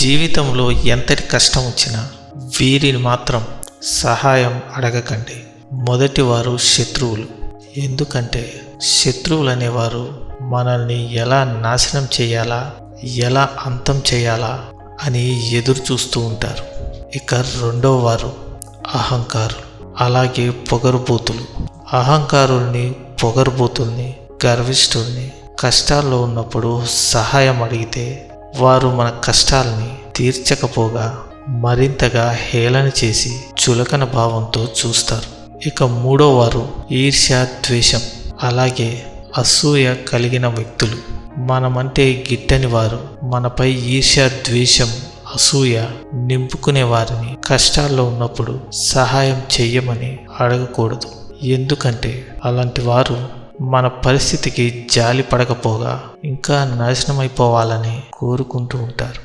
జీవితంలో ఎంతటి కష్టం వచ్చినా వీరిని మాత్రం సహాయం అడగకండి. మొదటి వారు శత్రువులు. ఎందుకంటే శత్రువులు అనేవారు మనల్ని ఎలా నాశనం చేయాలా ఎలా అంతం చేయాలా అని ఎదురు చూస్తూ ఉంటారు. ఇక రెండవ వారు అహంకారులు. అలాగే పొగరుబోతులు. అహంకారుల్ని పొగరుబోతుల్ని గర్విష్ఠుల్ని కష్టాల్లో ఉన్నప్పుడు సహాయం అడిగితే వారు మన కష్టాల్ని తీర్చకపోగా మరింతగా హేళన చేసి చులకన భావంతో చూస్తారు. ఇక మూడో వారు ఈర్ష్య ద్వేషం అలాగే అసూయ కలిగిన వ్యక్తులు. మనమంటే గిట్టని వారు మనపై ఈర్ష్య ద్వేషం అసూయ నింపుకునే వారిని కష్టాల్లో ఉన్నప్పుడు సహాయం చెయ్యమని అడగకూడదు. ఎందుకంటే అలాంటి వారు మన పరిస్థితికి జాలి పడకపోగా ఇంకా నాశనమైపోవాలని కోరుకుంటూ ఉంటారు.